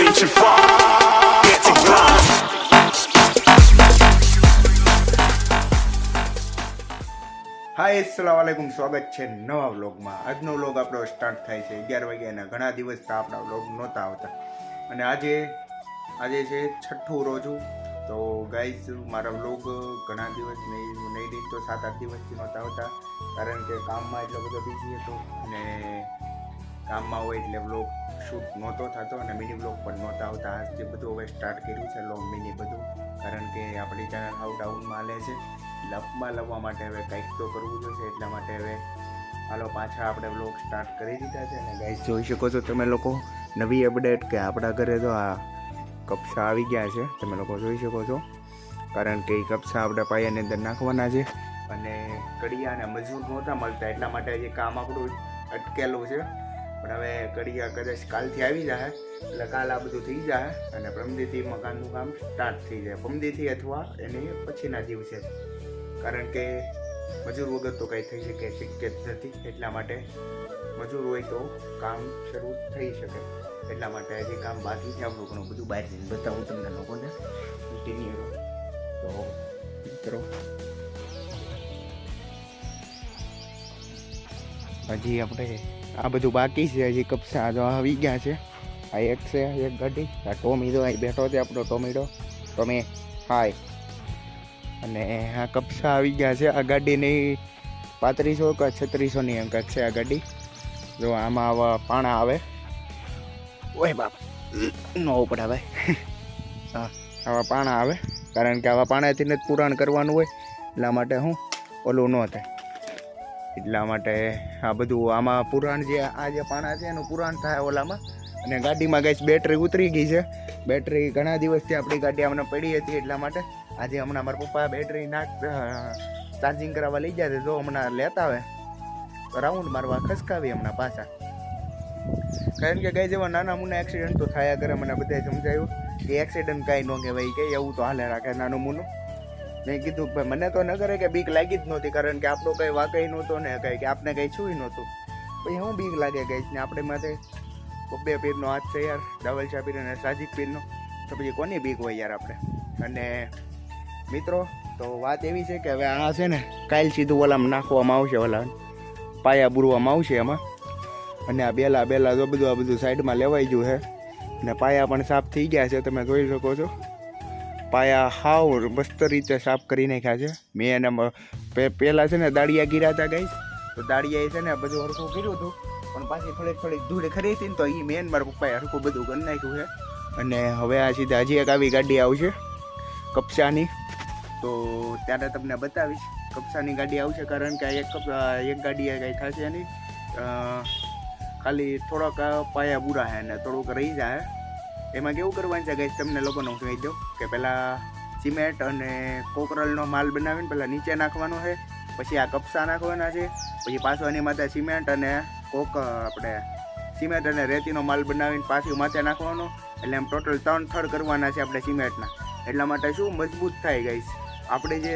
reaching far. Get to grind. વાલેકુમ સ્વાગત છે નવા વ્લોગમાં. આજનો વ્લોગ આપણો સ્ટાર્ટ થાય છે અગિયાર વાગ્યાના. ઘણા દિવસથી આપણા વ્લોગ નહોતા આવતા. અને આજે આજે છે છઠ્ઠું રોજું તો ગાઈઝ મારા વ્લોગ ઘણા દિવસ નહીં નહીં તો સાત, આઠ દિવસથી નહોતા આવતા. કારણ કે કામમાં એટલો બધો બિઝી હતો. અને કામમાં હોય એટલે વ્લોગ શૂટ નહોતો થતો અને મિની વ્લોગ પણ નહોતા આવતા. આજથી બધું હવે સ્ટાર્ટ કર્યું છે લોંગ મિની બધું. કારણ કે આપણી ચેનલ હાઉ ડાઉનમાં હાલે છે. લપમાં લાવવા માટે હવે કંઈક તો કરવું જોઈએ એટલા માટે હવે હાલો પાછા આપણે વ્લોગ સ્ટાર્ટ કરી દીધા છે. અને ગાઈસ જોઈ શકો છો તમે લોકો, નવી અપડેટ કે આપણા ઘરે તો આ કપસા આવી ગયા છે. તમે લોકો જોઈ શકો છો. કારણ કે એ કપસા આપણા પાયાની અંદર નાખવાના છે. અને કડિયા અને મજૂર નહોતા મળતા, એટલા માટે જે કામ આપણું અટકેલું છે. પણ હવે કડિયા કદાચ કાલથી આવી જશે એટલે કાલ આ બધું થઈ જશે અને પ્રમદીથી મકાનનું કામ સ્ટાર્ટ થઈ જાય. પ્રમદીથી અથવા એની પછીના દિવસે. કારણ કે મજૂર વગર તો કંઈ થઈ શકે શક્ય જ નથી. એટલા માટે મજૂર હોય તો કામ શરૂ થઈ શકે. એટલા માટે આજે કામ બાકી છે. આપણું ઘણું બધું બહાર જઈને બતાવું તમને લોકોને. કન્ટિન્યુ તો મિત્રો. હજી આપણે આ બધું બાકી છે, હજી કપસા જો આવી ગયા છે. આ એક છે, એક ગાડી આ ટોમીડો, અહીં બેઠો છે આપણો ટોમીડો. ટોમે હાય. અને આ કપસા આવી ગયા છે, આ ગાડીની પાંત્રીસો કે છત્રીસોની એમ કંઈક છે આ ગાડી. જો આમાં આવા પાણા આવે. ઓય બાપ, નો ઉપડા ભાઈ. હા, આવા પાણા આવે. કારણ કે આવા પાણાથી જ પુરાણ કરવાનું હોય. એટલા માટે હું ઓલું ન થાય. એટલા માટે આ બધું આમાં પુરાણ જે, આ જે પાણા છે એનું પુરાણ થાય ઓલામાં. અને ગાડીમાં ગઈ બેટરી ઉતરી ગઈ છે. બેટરી ઘણા દિવસથી આપણી ગાડી હમણાં પડી હતી એટલા માટે. આજે હમણાં મારા પપ્પા બેટરી નાખ ચાર્જિંગ કરાવવા લઈ જાય જો હમણાં લેતા આવે. રાઉન્ડ મારવા ખસકાવી હમણાં પાછા. કારણ કે ગઈ જેવા નાના મુના એક્સિડન્ટ તો થયા કરે. મને બધાએ સમજાયું કે એક્સિડન્ટ કાંઈ ન કહેવાય. કે એવું તો હાલે રાખે નાનું મુનું મેં કીધું કે મને તો ન કરે કે બીક લાગી જ નહોતી, કારણ કે આપણો કંઈ વાકઈ નહોતો ને કંઈ કે આપણે કંઈ છુંય નહોતું. પછી હું બીક લાગે ગઈ ને આપણે માથે બબ્બે પીરનો હાથ છે યાર ધવલ શાહ પીર અને સાજિક પીરનો. તો પછી કોની બીક હોય યાર આપણે? અને મિત્રો, તો વાત એવી છે કે હવે આ છે ને, કાલ સીધું ઓલામાં નાખવામાં આવશે ઓલા, પાયા બુરવામાં આવશે એમાં. અને આ બેલા બેલા જો બધું આ બધું સાઈડમાં લેવાઈ ગયું છે. અને પાયા પણ સાફ થઈ ગયા છે, તમે જોઈ શકો છો. પાયા હાવ મસ્ત રીતે સાફ કરી નાખ્યા છે. મેં એને પહેલાં છે ને દાળિયા ગીરા હતા ગઈ તો દાળિયાએ છે ને બધું હરખું કર્યું હતું. પણ પાછી થોડીક થોડીક ધૂળ ખરી હતી ને તો એ મેન મારા પપ્પાએ હરખું બધું કરી નાખ્યું છે. અને હવે આ સીધા હજી એક આવી ગાડી આવશે, કપસાની. તો ત્યારે તમને બતાવીશ, કપસાની ગાડી આવશે કારણ કે એક એક ગાડી કાંઈ થશે નહીં ખાલી થોડોક પાયા બુરા છે ને, થોડુંક રહી જાય. એમાં કેવું કરવાનું છે ગાઈસ તમને લોકોને હું કહી દઉં કે પહેલાં સિમેન્ટ અને કોકરલનો માલ બનાવીને પહેલાં નીચે નાખવાનો છે, પછી આ કપસા નાખવાના છે, પછી પાછો એની માથે સિમેન્ટ અને કોક આપણે સિમેન્ટ અને રેતીનો માલ બનાવીને પાછું માથે નાખવાનો. એટલે એમ ટોટલ ત્રણ થડ કરવાના છે આપણે સિમેન્ટના. એટલા માટે શું? મજબૂત થાય ગાઈસ આપણે જે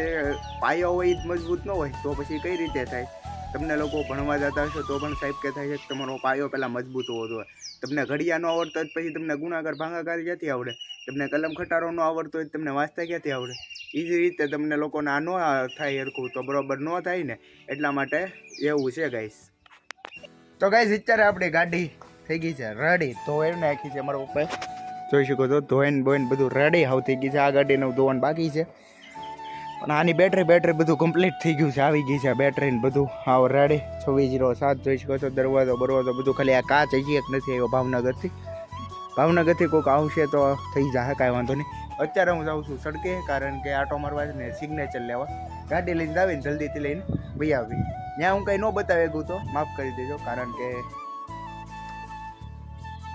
પાયો હોય એ જ મજબૂત ન હોય, તો પછી કઈ રીતે થાય? તમને લોકો ભણવા જતા હશો તો પણ સાહેબ કહેતા છે કે તમારો પાયો પહેલાં મજબૂત હોવો જોઈએ. તમને ઘડિયા ન આવડતો હોય પછી તમને ગુણાકાર, ભાંગાકાર ક્યાંથી આવડે? તમને કલમ ખટારો ન આવડતો હોય તમને વાંચતા ક્યાંથી આવડે? એ જ રીતે તમને લોકોને આ ન થાય હરખું તો બરાબર ન થાય ને, એટલા માટે એવું છે ગાઈસ તો ગાઈસ અત્યારે આપણી ગાડી થઈ ગઈ છે રેડી ધોઈને નાખી છે મારા પપ્પાએ. જોઈ શકો છો, ધોઈને બોઈને બધું રેડી હાવ થઈ ગઈ છે. આ ગાડીનું ધોવાનું બાકી છે. પણ આની બેટરી બેટરી બધું કમ્પ્લીટ થઈ ગયું છે, આવી ગઈ છે બેટરી ને બધું. હા રેડી છવ્વીસ જીરો સાત, જોઈ શકો છો, દરવાજો, બરવાજો બધું ખાલી આ કાચ હજી એક નથી આવ્યો ભાવનગરથી. ભાવનગરથી કોઈક આવશે તો થઈ જશે કાંઈ વાંધો નહીં. અત્યારે હું જાઉં છું સડકે, કારણ કે આટો મારવા ને સિગ્નેચર લેવા. ગાડી લઈને આવીને જલ્દીથી લઈને ભાઈ આવી. ત્યાં હું કંઈ ન બતાવી ગયું તો માફ કરી દેજો, કારણ કે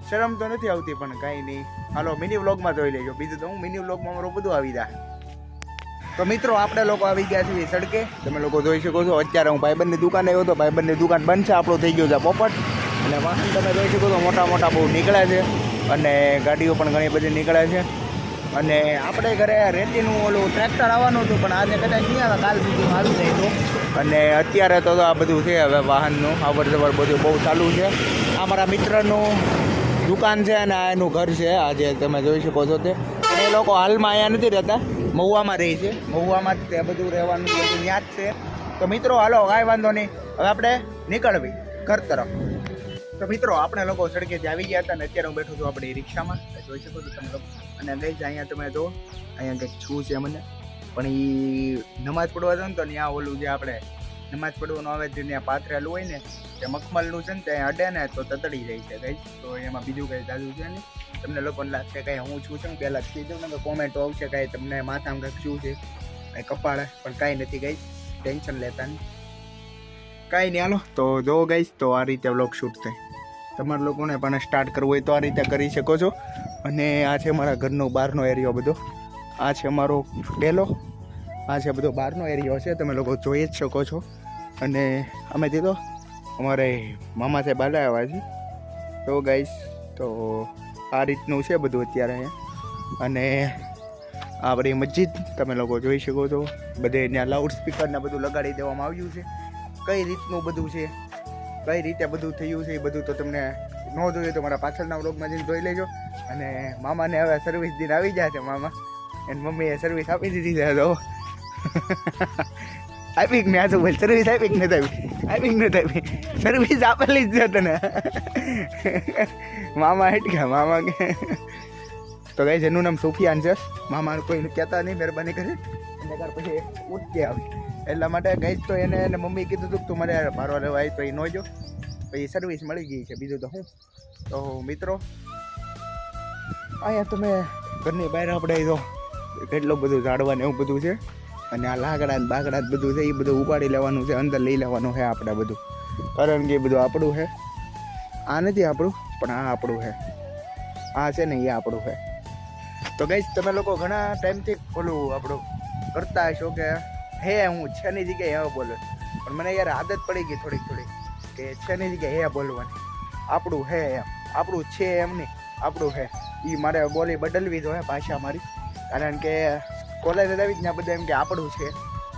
શરમ તો નથી આવતી, પણ કાંઈ નહીં. હાલો મિની વ્લોગમાં જોઈ લેજો. બીજું તો હું મિની વ્લોગમાં મારું બધું આવી જાય. તો મિત્રો, આપણે લોકો આવી ગયા છીએ સડકે. તમે લોકો જોઈ શકો છો, અત્યારે હું ભાઈબંધની દુકાને આવ્યો તો ભાઈબંધની દુકાન બંધ છે, આપણો થઈ ગયું છે પોપટ. અને વાહન તમે જોઈ શકો છો, મોટા મોટા બહુ નીકળ્યા છે. અને ગાડીઓ પણ ઘણી બધી નીકળે છે. અને આપણે ઘરે રેતીનું ઓલું ટ્રેક્ટર આવવાનું હતું, પણ આજે કદાચ નહીં આવે, કાલ સુધીમાં આવી જાય તો. અને અત્યારે તો આ બધું છે, હવે વાહનનું અવર જવર બધું બહુ ચાલુ છે. આ મારા મિત્રનું દુકાન છે અને આ એનું ઘર છે, આજે તમે જોઈ શકો છો તે. એ લોકો હાલમાં અહીંયા નથી રહેતા. મહુવામાં રહે છે. મહુવામાં જ તે બધું રહેવાનું બધું ત્યાં જ છે. તો મિત્રો, હાલો, કાંઈ વાંધો નહીં. હવે આપણે નીકળવી, ઘર તરફ. તો મિત્રો, આપણે લોકો સડકેથી આવી ગયા હતા ને, અત્યારે હું બેઠું છું આપણી રિક્ષામાં. જોઈ શકો છો તમે અને ગઈ અહીંયા તમે જો અહીંયા કંઈક છું છે મને. પણ એ નમાજ પડવા ને તો ત્યાં ઓલું જે આપણે નમાજ પડવાનું આવે જે ત્યાં પાથરેલું હોય ને, તે મખમલનું છે ને, ત્યાં અડે ને તો તતડી જાય છે ગઈ તો એમાં બીજું કંઈ જાજુ છે નહીં. તમને લોકોને લાગશે કાંઈ હું છું છું પહેલાં કીધું ને કે કોમેન્ટો આવશે કાંઈ તમને માથામાં કંઈક શું છે, કાંઈ કપાળે, પણ કાંઈ નથી ગઈ ટેન્શન લેતા નહીં. કાંઈ નહીં, હાલો. તો જો ગઈશ તો આ રીતે વ્લોગ શૂટ થાય તમારા લોકોને પણ સ્ટાર્ટ કરવું હોય તો આ રીતે કરી શકો છો. અને આ છે મારા ઘરનો બહારનો એરિયો બધો. આ છે અમારો પહેલો આ છે બધો બહારનો એરિયો છે, તમે લોકો જોઈ જ શકો છો. અને અમે દીધો અમારે મામા સાહેબ આવ્યા છે. તો ગાઈશ તો આ રીતનું છે બધું અત્યારે. અને આ બધી મસ્જિદ તમે લોકો જોઈ શકો છો. બધે ત્યાં લાઉડ સ્પીકરને બધું લગાડી દેવામાં આવ્યું છે. કઈ રીતનું બધું છે? કઈ રીતે બધું થયું છે એ બધું તો તમને ન જોયું તો મારા પાછળના વ્લોગમાં જઈને જોઈ લેજો. અને મામાને હવે સર્વિસ દિન આવી જાય છે મામા. એની મમ્મીએ સર્વિસ આપી દીધી છે તો. આપી મેં તો ભાઈ સર્વિસ આપી કે નથી આપી? આપી કે નથી આપી? સર્વિસ આપેલી જ છે તને. મામા હેઠ મામા કે તો ગઈ એનું નામ સુફિયાન છે. મામા કોઈ કહેતા નહીં, મહેરબાની કરી. એને ત્યાર પછી ઉઠકે આવી. એટલા માટે ગઈ તો એને એને મમ્મી કીધું હતું તું મારે મારવા લેવા આવી તો એ ન જો. પછી સર્વિસ મળી ગઈ છે. બીજું તો હું તો મિત્રો, અહીંયા તમે ઘરની બહાર આપણે તો કેટલું બધું ઝાડવા ને એવું બધું છે. અને આ લાકડા ને બાકડા બધું છે, એ બધું ઉપાડી લેવાનું છે, અંદર લઈ લેવાનું છે આપણે બધું. કારણ કે એ બધું આપણું છે. આ નથી આપણું. પણ આ આપણું છે. આ છે ને એ આપણું છે. તો ગઈ તમે લોકો ઘણા ટાઈમથી ઓલું આપણું કરતા હશો કે હે, હું છેની જગ્યાએ હે બોલું. પણ મને યાર આદત પડી ગઈ થોડીક થોડીક કે છેની જગ્યાએ હે બોલવાની. આપણું હે એમ. આપણું છે એમ નહીં. આપણું હે. એ મારે બોલી બદલવી જોઈએ ભાષા મારી. કારણ કે કોલેજ આવી જ ને બધા એમ કે આપણું છે.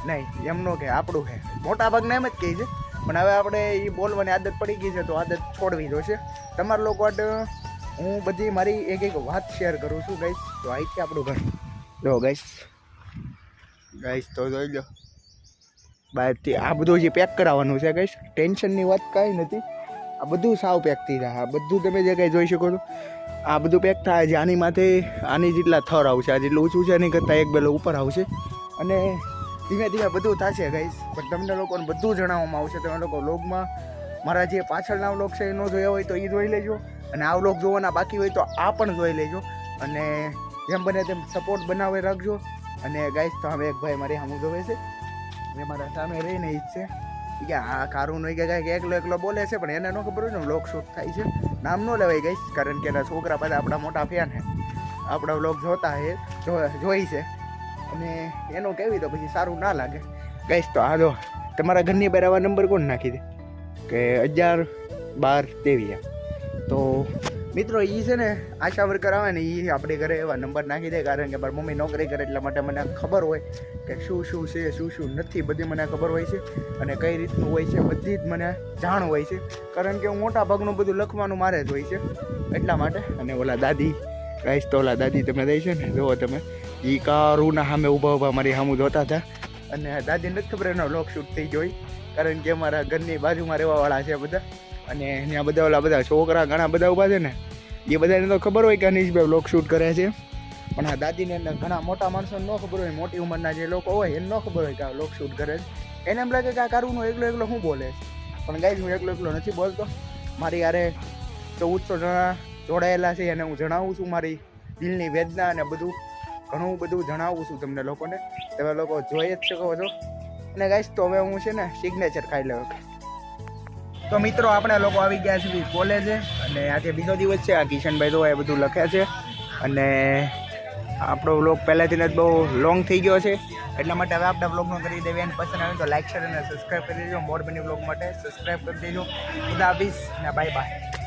નહીં, એમનો કે આપણું હે. મોટા ભાગના એમ જ કહે છે. પણ હવે આપણે એ બોલવાની આદત પડી ગઈ છે તો આદત છોડવી જોઈશે તમારા લોકો હું બધી મારી એક એક વાત શેર કરું છું ગાઈસ તો અહીંથી આપણું ઘર. જો ગાઈસ ગાઈસ તો જોઈ લો. બહારથી આ બધું જે પેક કરાવવાનું છે ગાઈસ ટેન્શનની વાત કાંઈ નથી. આ બધું સાવ પેક થઈ જાય. આ બધું તમે જે કાંઈ જોઈ શકો છો, આ બધું પેક થાય. છે આની માથે આની જેટલા થર આવશે, આ જેટલું ઊંચું છે એની કરતાં એક બેલો ઉપર આવશે. અને ધીમે ધીમે બધું થશે ગાઈસ પણ તમને લોકોને બધું જણાવવામાં આવશે. તમે લોકો વ્લોગમાં મારા જે પાછળના વ્લોગ છે એ ન જોયા હોય તો એ જોઈ લેજો. અને આ વ્લોગ જોવાના બાકી હોય તો આ પણ જોઈ લેજો. અને જેમ બને તેમ સપોર્ટ બનાવી રાખજો. અને ગાઈસ તો હવે એક ભાઈ મારી સામું જોવે છે. એ મારા સામે રહીને જ છે. કે આ કારું નહીં. કે કાંઈક એકલો એકલો બોલે છે, પણ એને ન ખબર હોય ને વ્લોગ શૂટ થાય છે. નામ ન લેવાય ગઈશ કારણ કે એના છોકરા બધા આપણા મોટા ફેન છે. આપણા વ્લોગ જોતા જો- જોઈ છે. અને એનું કહેવી તો પછી સારું ના લાગે. કહીશ તો જો, તમારા ઘરની બહાર આવા નંબર કોણ નાખી દે? કે અગિયાર બાર તેવીસ તો મિત્રો એ છે ને, આશા વર્કર આવે ને એ આપણે ઘરે એવા નંબર નાખી દે, કારણ કે મારી મમ્મી નોકરી કરે એટલા માટે મને ખબર હોય કે શું શું છે, શું શું નથી, બધી મને ખબર હોય છે અને કઈ રીતનું હોય છે, બધી જ મને જાણ હોય છે. કારણ કે હું મોટા ભાગનું બધું લખવાનું મારે જ હોય છે એટલા માટે. અને ઓલા દાદી ગાઈશ તો ઓલા દાદી તમે દઈ છે ને, જુઓ તમે. એ કારુના સામે ઊભા ઊભા મારી સામું જોતા હતા. અને દાદીને નથી ખબર એનો લોક શૂટ થઈ ગયો કારણ કે અમારા ઘરની બાજુમાં રહેવાવાળા છે બધા. અને ત્યાં બધા ઓલા બધા છોકરા ઘણા બધા ઊભા છે ને, એ બધાને તો ખબર હોય કે અનિશભાઈ લોક શૂટ કરે છે. પણ આ દાદીને ઘણા મોટા માણસોને ન ખબર હોય, મોટી ઉંમરના જે લોકો હોય, એને ન ખબર હોય કે આ લોક શૂટ કરે છે. એને એમ લાગે કે આ કારુનો એકલો એકલો શું બોલે પણ ગાઈઝ હું એકલો એકલો નથી બોલતો. મારી યારે ચૌદસો જણા જોડાયેલા છે અને હું જણાવું છું મારી દિલની વેદના અને બધું. ઘણું બધું જણાવું છું તમને લોકોને. તમે લોકો જોઈ જ શકો છો. અને ગાઈશ તો હવે હું છે ને સિગ્નેચર ખાઈ લઉં તો મિત્રો, આપણે લોકો આવી ગયા છીએ કોલેજે અને આજે બીજો દિવસ છે. આ કિશનભાઈ તો એ બધું લખે છે. અને આપણો વ્લોગ પહેલાંથી જ બહુ લોંગ થઈ ગયો છે. એટલા માટે હવે આપણે વ્લોગનો કરી દેવી અને પસંદ આવે તો લાઈક શેર અને સબસ્ક્રાઈબ કરી દેજો. મોર બની વ્લોગ માટે સબસ્ક્રાઈબ કરી દેજો. ખુદા આવીશ અને બાય બાય